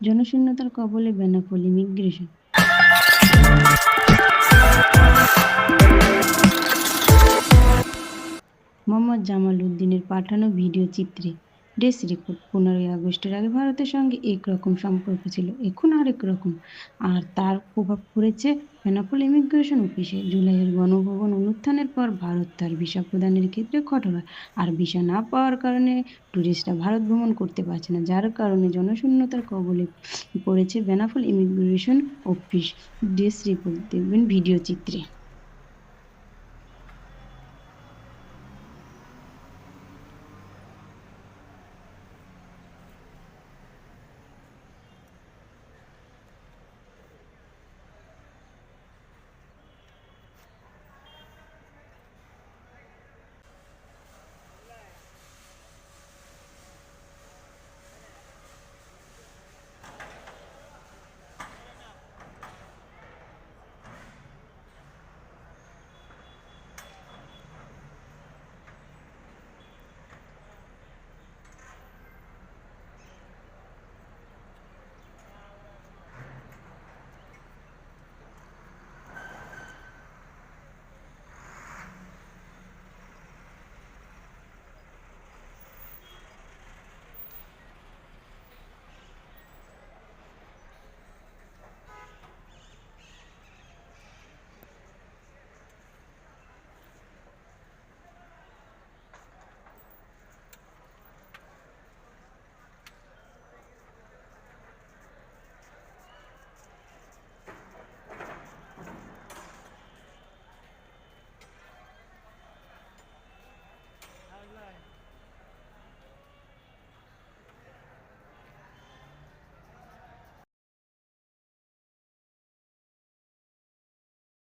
জনশূন্যতার কবলে বেনাপোল ইমিগ্রেশন মোহাম্মদ জামাল উদ্দিনের পাঠানো ভিডিও চিত্রে ডেস্ক রিপোর্ট, পনেরোই আগস্টের আগে ভারতের সঙ্গে একরকম সম্পর্ক ছিল, এখন আরেক রকম। আর তার প্রভাব পড়েছে বেনাপোল ইমিগ্রেশন অফিসে। জুলাইয়ের গণভবন অনুষ্ঠানের পর ভারত তার ভিসা প্রদানের ক্ষেত্রে কঠোর। হয় আর ভিসা না পাওয়ার কারণে ট্যুরিস্টরা ভারত ভ্রমণ করতে পারছে না, যার কারণে জনশূন্যতার কবলে পড়েছে Benapole immigration office. Desk report দেখবেন ভিডিও চিত্রে।